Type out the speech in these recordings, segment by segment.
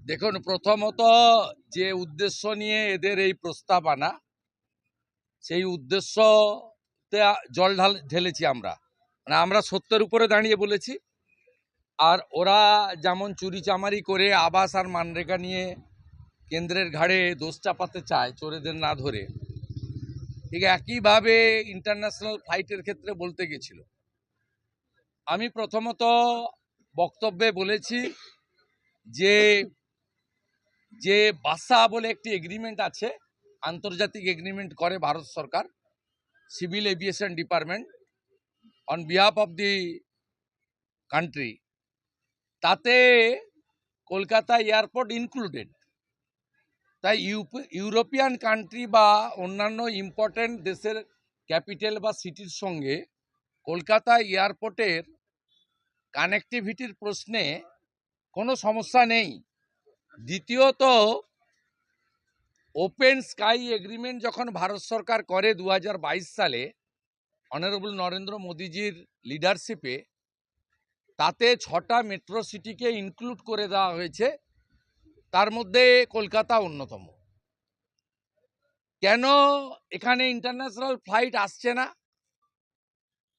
দেখুন, প্রথমত যে উদ্দেশ্য নিয়ে এদের এই প্রস্তাব আনা সেই উদ্দেশ্যতে জল ঢাল, ঢেলেছি আমরা। মানে আমরা সত্যের উপরে দাঁড়িয়ে বলেছি। আর ওরা যেমন চুরি চামারি করে আবাস আর মানরেগা নিয়ে কেন্দ্রের ঘাড়ে দোষ চাপাতে চায় চোরেদের না ধরে, ঠিক একইভাবে ইন্টারন্যাশনাল ফ্লাইটের ক্ষেত্রে বলতে গেছিল। আমি প্রথমত বক্তব্যে বলেছি যে যে বাসা বলে একটি এগ্রিমেন্ট আছে, আন্তর্জাতিক এগ্রিমেন্ট করে ভারত সরকার civil aviation department on behalf of the country তাতে কলকাতা এয়ারপোর্ট ইনক্লুডেড তাই ইউরোপিয়ান কান্ট্রি বা অন্যান্য ইম্পর্টেন্ট দেশের ক্যাপিটাল বা সিটির সঙ্গে কলকাতা এয়ারপোর্টের কানেক্টিভিটির প্রশ্নে কোনো সমস্যা নেই। দ্বিতীয়ত ওপেন স্কাই এগ্রিমেন্ট যখন ভারত সরকার করে দু হাজার বাইশ সালে অনারেবল নরেন্দ্র মোদীজির লিডারশিপে তাতে ছটা মেট্রো সিটিকে ইনক্লুড করে দেওয়া হয়েছে। তার মধ্যে কলকাতা অন্যতম। কেন এখানে ইন্টারন্যাশনাল ফ্লাইট আসছে না?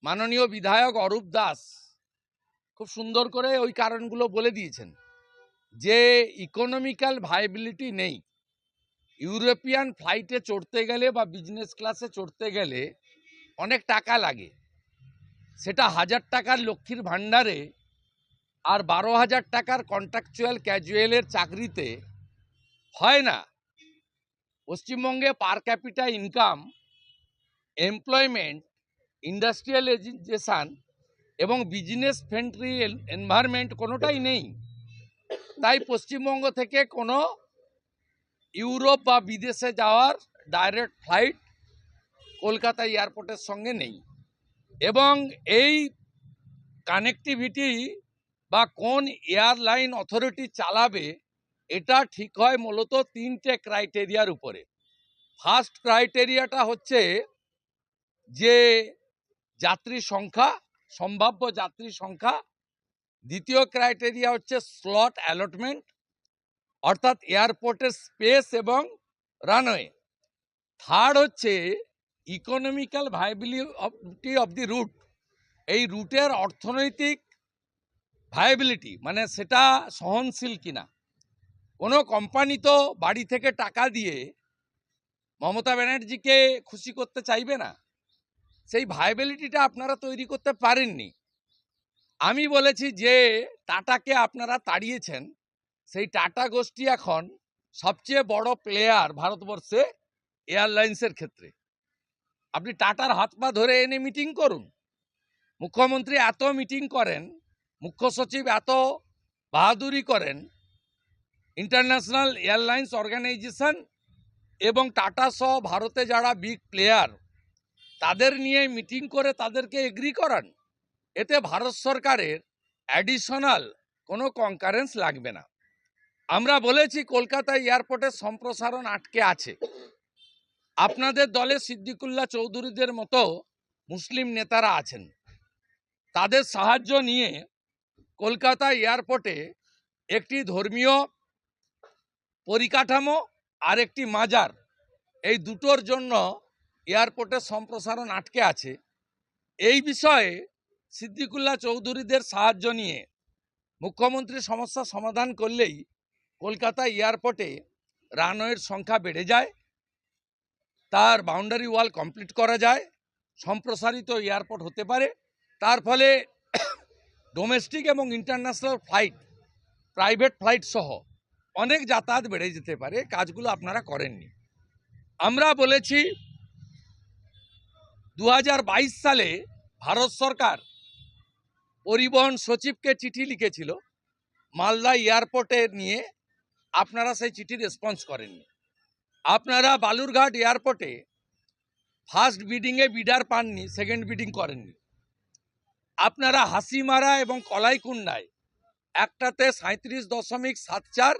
মাননীয় বিধায়ক অরূপ দাস খুব সুন্দর করে ওই কারণগুলো বলে দিয়েছেন। যে ইকোনমিক্যাল ভাইবিলিটি নেই। ইউরোপিয়ান ফ্লাইটে চড়তে গেলে বা বিজনেস ক্লাসে চড়তে গেলে অনেক টাকা লাগে। সেটা হাজার টাকার লক্ষ্মীর ভাণ্ডারে আর বারো হাজার টাকার কন্ট্রাকচুয়াল ক্যাজুয়ালের চাকরিতে হয় না। পশ্চিমবঙ্গে per capita income employment industrialisation এবং বিজনেস ফ্রেন্ডলি এনভায়রনমেন্ট কোনোটাই নেই। তাই পশ্চিমবঙ্গ থেকে কোনো ইউরোপ বা বিদেশে যাওয়ার ডাইরেক্ট ফ্লাইট কলকাতা এয়ারপোর্টের সঙ্গে নেই। এবং এই কানেক্টিভিটি বা কোন এয়ারলাইন অথরিটি চালাবে, এটা ঠিক হয় মূলত তিনটে ক্রাইটেরিয়ার উপরে। ফার্স্ট ক্রাইটেরিয়াটা হচ্ছে যে যাত্রী সংখ্যা, সম্ভাব্য যাত্রী সংখ্যা দ্বিতীয় ক্রাইটেরিয়া হচ্ছে স্লট অ্যালটমেন্ট অর্থাৎ এয়ারপোর্টের স্পেস এবং রানওয়ে থার্ড হচ্ছে economical viability of the route এই রুটের অর্থনৈতিক ভায়াবিলিটি মানে সেটা সহনশীল কিনা। কোনো কোম্পানি তো বাড়ি থেকে টাকা দিয়ে মমতা ব্যানার্জিকে খুশি করতে চাইবে না। সেই ভায়াবিলিটিটা আপনারা তৈরি করতে পারেননি। আমি বলেছি যে, টাটাকে আপনারা তাড়িয়েছেন। সেই টাটা গোষ্ঠী এখন সবচেয়ে বড় প্লেয়ার ভারতবর্ষে এয়ারলাইন্সের ক্ষেত্রে। আপনি টাটার হাত পা ধরে এনে মিটিং করুন। মুখ্যমন্ত্রী এত মিটিং করেন, মুখ্য সচিব এত বাহাদুরি করেন ইন্টারন্যাশনাল এয়ারলাইন্স অর্গানাইজেশন এবং টাটা সহ ভারতে যারা বিগ প্লেয়ার তাদের নিয়ে মিটিং করে তাদেরকে এগ্রি করান। এতে ভারত সরকারের অ্যাডিশনাল কোনো কনকারেন্স লাগবে না। আমরা বলেছি কলকাতা এয়ারপোর্টের সম্প্রসারণ আটকে আছে। আপনাদের দলে সিদ্দিকুল্লা চৌধুরীদের মতো মুসলিম নেতারা আছেন। তাদের সাহায্য নিয়ে কলকাতা এয়ারপোর্টে একটি ধর্মীয় পরিকাঠামো আর একটি মাজার এই দুটোর জন্য এয়ারপোর্টের সম্প্রসারণ আটকে আছে। এই বিষয়ে সিদ্দিকুল্লাহ চৌধুরীদের সাহায্য নিয়ে মুখ্যমন্ত্রী সমস্যা সমাধান করলেই কলকাতা এয়ারপোর্টে রানওয়ের সংখ্যা বেড়ে যায়, তার বাউন্ডারি ওয়াল কমপ্লিট করা যায়, সম্প্রসারিত এয়ারপোর্ট হতে পারে, তার ফলে ডোমেস্টিক এবং ইন্টারন্যাশনাল ফ্লাইট প্রাইভেট ফ্লাইট সহ অনেক যাতায়াত বেড়ে যেতে পারে, কাজগুলো আপনারা করেননি। আমরা বলেছি দু হাজার বাইশ সালে ভারত সরকার পরিবহন সচিবকে চিঠি লিখেছিল, মালদা এয়ারপোর্টে নিয়ে আপনারা সেই চিঠি রেসপন্স করেননি। আপনারা বালুরঘাট এয়ারপোর্টে ফার্স্ট বিডিংয়ে বিডার পাননি সেকেন্ড বিডিং করেননি। আপনারা হাসিমারা এবং কলাইকুণ্ডায় একটাতে সাঁত্রিশ দশমিক সাত চার,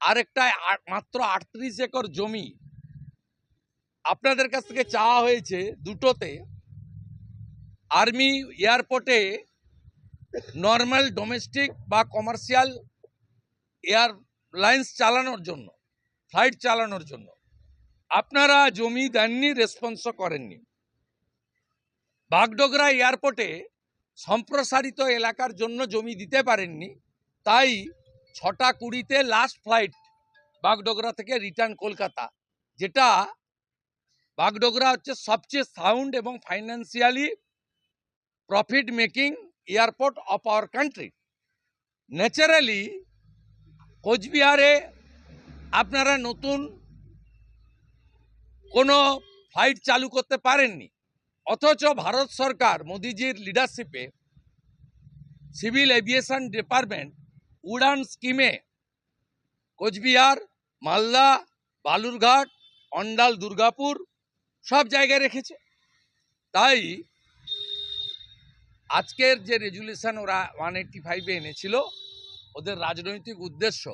আরেকটায় মাত্র আটত্রিশ একর জমি। আপনাদের কাছ থেকে চাওয়া হয়েছে দুটোতে। আর্মি এয়ারপোর্টে নর্মাল ডোমেস্টিক বা কমার্শিয়াল এয়ার লাইন্স চালানোর জন্য ফ্লাইট চালানোর জন্য, আপনারা জমি দেননি রেসপন্সও করেননি। বাগডোগরা এয়ারপোর্টে সম্প্রসারিত এলাকার জন্য জমি দিতে পারেননি, তাই ছটা কুড়িতে লাস্ট ফ্লাইট বাগডোগরা থেকে রিটার্ন কলকাতা, যেটা বাগডোগরা হচ্ছে সবচেয়ে সাউন্ড এবং financially profit making airport of our country naturally কোচবিহারে আপনারা নতুন কোনো ফ্লাইট চালু করতে পারেননি। অথচ ভারত সরকার, মোদিজির লিডারশিপে সিভিল এভিয়েশন ডিপার্টমেন্ট উড়ান স্কিমে কোচবিহার, মালদা, বালুরঘাট, অন্ডাল, দুর্গাপুর সব জায়গায় রেখেছে। তাই আজকের যে রেজুলেশন ওরা ওয়ান এইটটি ফাইভে এনেছিল, ওদের রাজনৈতিক উদ্দেশ্য,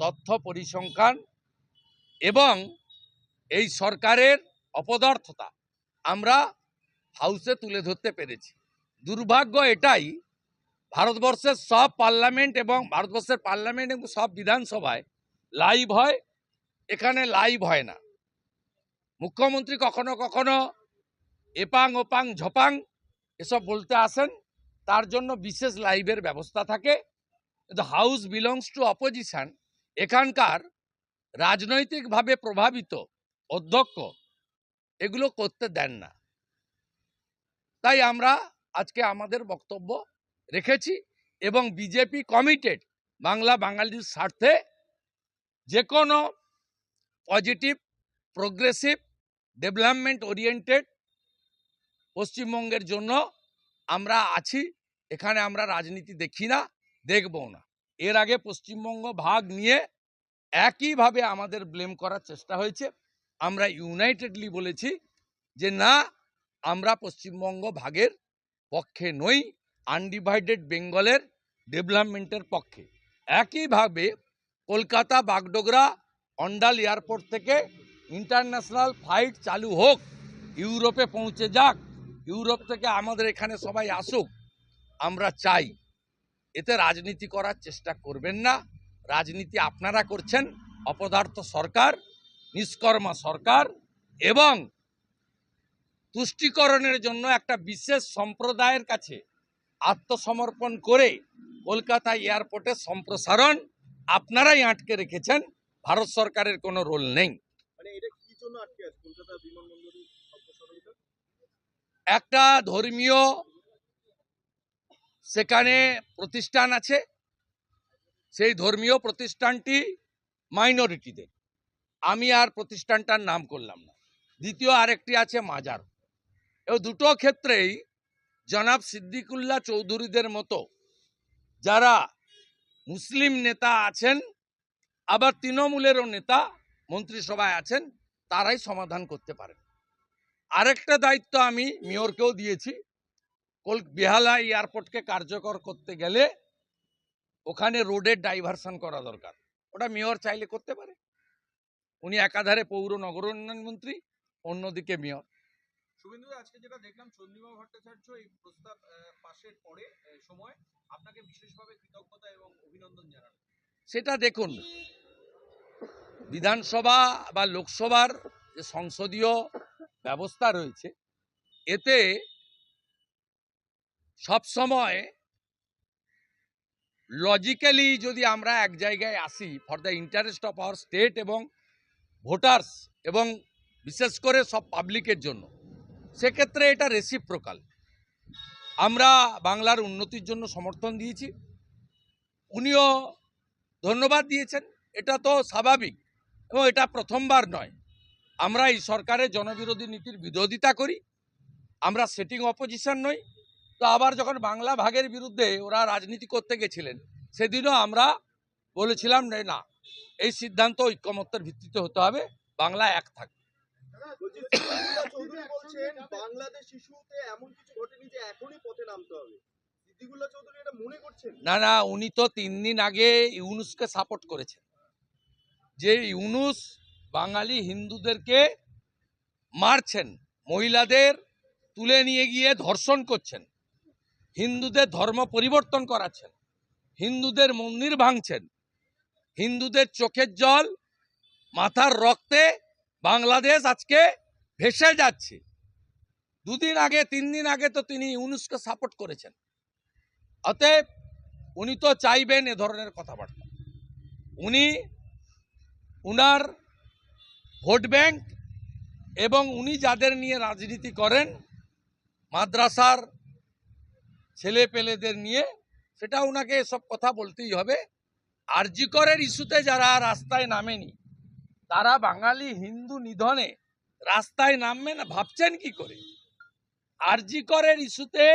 তথ্য পরিসংখ্যান এবং এই সরকারের অপদার্থতা আমরা হাউসে তুলে ধরতে পেরেছি। দুর্ভাগ্য এটাই, ভারতবর্ষের সব পার্লামেন্ট এবং ভারতবর্ষের পার্লামেন্ট এবং সব বিধানসভায় লাইভ হয়, এখানে লাইভ হয় না। মুখ্যমন্ত্রী কখনো কখনো এপাং ওপাং ঝপাং এসব বলতে আসেন, তার জন্য বিশেষ লাইভের ব্যবস্থা থাকে। The house belongs to opposition এখানকার রাজনৈতিকভাবে প্রভাবিত অধ্যক্ষ এগুলো করতে দেন না। তাই আমরা আজকে আমাদের বক্তব্য রেখেছি এবং বিজেপি কমিটেড বাংলা বাঙালির স্বার্থে যে কোনো পজিটিভ প্রোগ্রেসিভ ডেভেলপমেন্ট ওরিয়েন্টেড পশ্চিমবঙ্গের জন্য আমরা আছি, এখানে আমরা রাজনীতি দেখি না দেখবও না। এর আগে পশ্চিমবঙ্গ ভাগ নিয়ে একইভাবে আমাদের ব্লেম করার চেষ্টা হয়েছে। আমরা ইউনাইটেডলি বলেছি যে, না, আমরা পশ্চিমবঙ্গ ভাগের পক্ষে নই, আনডিভাইডেড বেঙ্গলের ডেভেলপমেন্টের পক্ষে। একইভাবে কলকাতা, বাগডোগরা, অন্ডাল এয়ারপোর্ট থেকে ইন্টারন্যাশনাল ফ্লাইট চালু হোক, ইউরোপে পৌঁছে যাক ইউরোপ থেকে আমাদের এখানে সবাই আসুক, আমরা চাই। এতে রাজনীতি করার চেষ্টা করবেন না। রাজনীতি আপনারা করছেন, অপদার্থ সরকার, নিষ্কর্মা সরকার এবং তুষ্টিকরণের জন্য একটা বিশেষ সম্প্রদায়ের কাছে আত্মসমর্পণ করে কলকাতা এয়ারপোর্টের সম্প্রসারণ আপনারাই আটকে রেখেছেন। ভারত সরকারের কোনো রোল নেই। একটা ধর্মীয় সেখানে প্রতিষ্ঠান আছে, সেই ধর্মীয় প্রতিষ্ঠানটি মাইনরিটিদের। আমি আর প্রতিষ্ঠানটার নাম করলাম না। দ্বিতীয় আরেকটি আছে মাজার। এবং দুটো ক্ষেত্রেই জনাব সিদ্দিকুল্লাহ চৌধুরীদের মতো যারা মুসলিম নেতা আছেন, আবার তৃণমূলেরও নেতা মন্ত্রিসভায় আছেন, তারাই সমাধান করতে পারেন। আরেকটা দায়িত্ব আমি মেয়রকেও দিয়েছি। কল বেহালা এয়ারপোর্টকে কার্যকর করতে গেলে ওখানে রোডের ডাইভারশন করা দরকার। ওটা মেয়র চাইলে করতে পারে। উনি একাধারে পৌর নগর উন্নয়ন মন্ত্রী অন্যদিকে মেয়র। শুভেন্দু আজকে যেটা দেখলাম চন্দ্রিমা ভট্টাচার্য এই প্রস্তাব পাশের পরে সময় আপনাকে বিশেষভাবে কৃতজ্ঞতা এবং অভিনন্দন জানান। সেটা দেখুন বিধানসভা বা লোকসভার যে সংসদীয় ব্যবস্থা রয়েছে। এতে সব সময় লজিক্যালি যদি আমরা এক জায়গায় আসি for the interest of our state এবং ভোটার্স এবং বিশেষ করে সব পাবলিকের জন্য, সেক্ষেত্রে এটা রেসিপ্রোকাল আমরা বাংলার উন্নতির জন্য সমর্থন দিয়েছি। উনিও ধন্যবাদ দিয়েছেন। এটা তো স্বাভাবিক এবং এটা প্রথমবার নয়। আমরা এই সরকারের জনবিরোধী নীতির বিরোধিতা করি আমরা সেটিং অপোজিশন নই। তো আবার যখন বাংলা ভাগের বিরুদ্ধে ওরা রাজনীতি করতে গেছিলেন সেদিনও আমরা বলেছিলাম না এই সিদ্ধান্ত ঐক্যমত্যের ভিত্তিতে হতে হবে বাংলা এক থাকবে না না উনি তো তিন দিন আগে ইউনুসকে সাপোর্ট করেছেন। যে ইউনুস বাঙালি হিন্দুদেরকে মারছেন, মহিলাদের তুলে নিয়ে গিয়ে ধর্ষণ করছেন, হিন্দুদের ধর্ম পরিবর্তন করাচ্ছেন, হিন্দুদের মন্দির ভাঙছেন, হিন্দুদের চোখের জল, মাথার রক্তে বাংলাদেশ আজকে ভেসে যাচ্ছে। দুদিন আগে, তিন দিন আগে তো তিনি ইউনুসকে সাপোর্ট করেছেন। অতএব উনি তো চাইবেন এ ধরনের কথাবার্তা। উনি উনার ভোট ব্যাংক এবং উনি যাদের নিয়ে রাজনীতি করেন, মাদ্রাসার ছেলে পেলেদের নিয়ে, সেটা ওনাকে এসব কথা বলতেই হবে। আরজিকরের ইস্যুতে যারা রাস্তায় নামেনি, তারা বাঙালি হিন্দু নিধনে রাস্তায় নামবে না ভাবছেন কি করে? আরজিকরের ইস্যুতে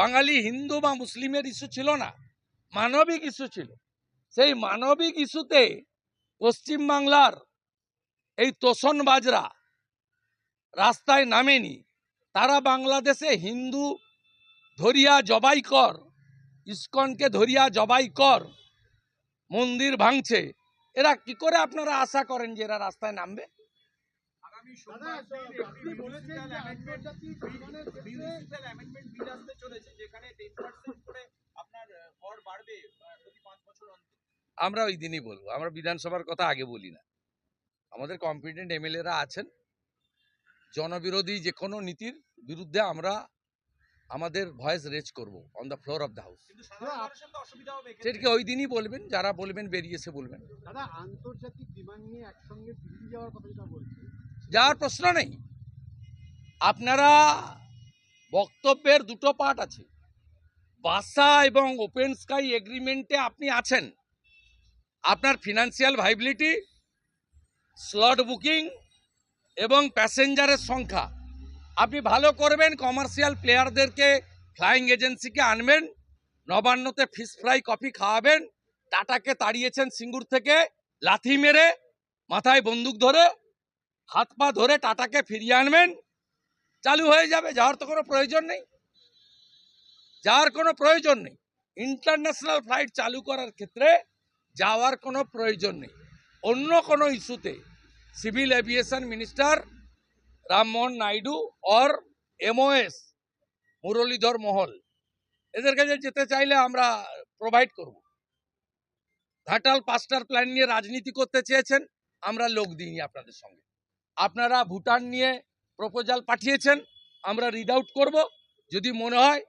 বাঙালি হিন্দু বা মুসলিমের ইস্যু ছিল না, মানবিক ইস্যু ছিল। সেই মানবিক ইস্যুতে পশ্চিমবাংলার এই তোষণ বাজরা রাস্তায় নামেনি। তারা বাংলাদেশে হিন্দু ধরিয়া জবাই কর ইস্কনকে ধরিয়া জবাই কর মন্দির ভাঙছে। এরা কি করে আপনারা আশা করেন যে এরা রাস্তায় নামবে? যেখানে টেন পার্সেন্ট করে আপনার আহ, বাড়বে আমরা ওই দিনই বলব। আমরা বিধানসভার কথা আগে বলি না। আমাদের কম্পিটেন্ট এমএলএরা আছেন। জনবিরোধী যে কোনো নীতির বিরুদ্ধে আমরা আমাদের ভয়েস রেজ করব on the floor of the house কিন্তু সাধারণ মানুষের তো অসুবিধা হবে সেটাকে ওই দিনই বলবেন যারা বলবেন বেরিয়েছে বলবেন। দাদা আন্তর্জাতিক বিমান নিয়ে একসঙ্গে দিল্লি যাওয়ার কথা যেটা যাওয়ার প্রশ্ন নেই। আপনারা বক্তব্যের দুটো পার্ট আছে। বাসা এবং ওপেন স্কাই এগ্রিমেন্টে আপনি আছেন। আপনার ফিনান্সিয়াল ভাইবিলিটি স্লট বুকিং এবং প্যাসেঞ্জারের সংখ্যা। আপনি ভালো করবেন কমার্শিয়াল প্লেয়ারদেরকে ফ্লাইং এজেন্সিকে আনবেন, নবান্নতে ফিশ ফ্রাই কফি খাওয়াবেন, টাটাকে তাড়িয়েছেন সিঙ্গুর থেকে, লাথি মেরে, মাথায় বন্দুক ধরে, হাত পা ধরে টাটাকে ফিরিয়ে আনবেন, চালু হয়ে যাবে, যাওয়ার তো কোনো প্রয়োজন নেই। যাওয়ার কোনো প্রয়োজন নেই। ইন্টারন্যাশনাল ফ্লাইট চালু করার ক্ষেত্রে যাওয়ার কোনো প্রয়োজন নেই। অন্য কোনো ইস্যুতে civil aviation minister Rammohan Naidu or MOS Muralidhar Mohol, এদের কাছে যেতে চাইলে আমরা প্রোভাইড করব। ঘাটাল পাস্টার প্ল্যান নিয়ে রাজনীতি করতে চেয়েছেন, আমরা লোক দিইনি আপনাদের সঙ্গে। আপনারা ভুটান নিয়ে প্রপোজাল পাঠিয়েছেন, আমরা রিড আউট করব। যদি মনে হয়